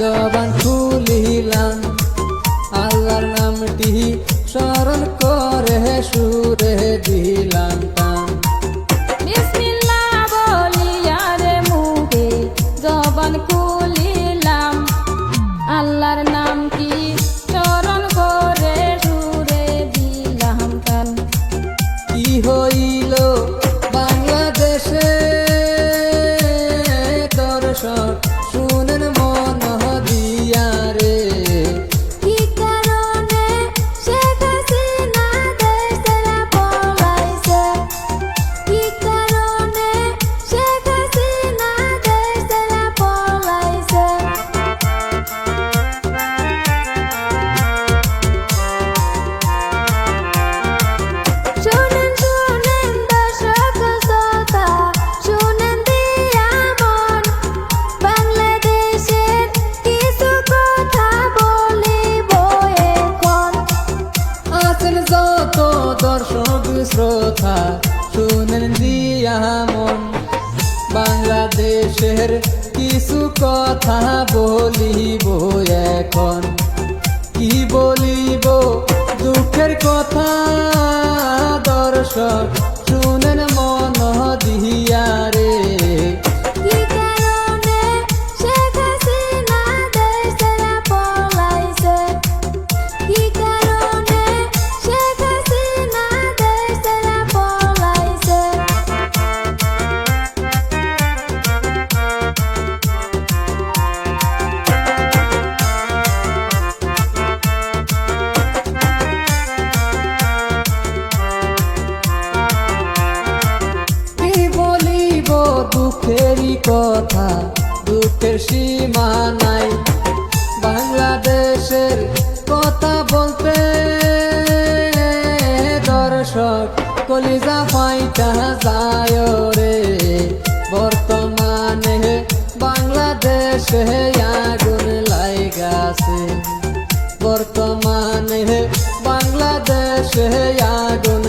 জবান খুলিলাম। আল্লাহর নামটি স্মরণ কর। শ্রোতা শুনেন মন। বাংলাদেশের কিছু কথা বলিব এখন। কি বলিব? দুঃখের কথা দর্শক। দুঃখেরই কথা, দুঃখের সীমা নাই। বাংলাদেশের কথা বলতে দর্শক, কলিজা ফাইটা যায় রে বর্তমানে বাংলাদেশে আগুন লাইগাছে। বর্তমানে বাংলাদেশে আগুন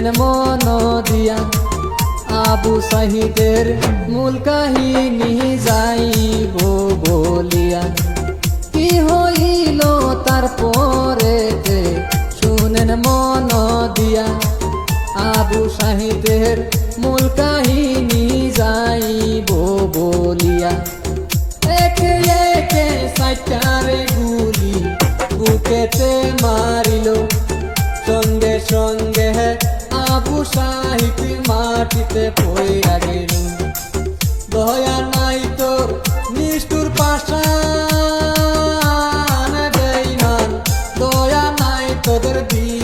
শুনেন মন দিয়া। আবু সাহিদের মূল কাহিনী যাইব বলিয়া। কি হইল তার পরেতে? শুনেন মন দিয়া। আবু সাহিদের মূল কাহিনী যাইব বলিয়া। একে গুলি, বুকেতে মারিল। সঙ্গে সঙ্গে সাহিত্যি মাটিতে পড়িয়া গেল দয়া নাই তোর নিষ্ঠুর পাশান দয়া নাই তোদের দিয়ে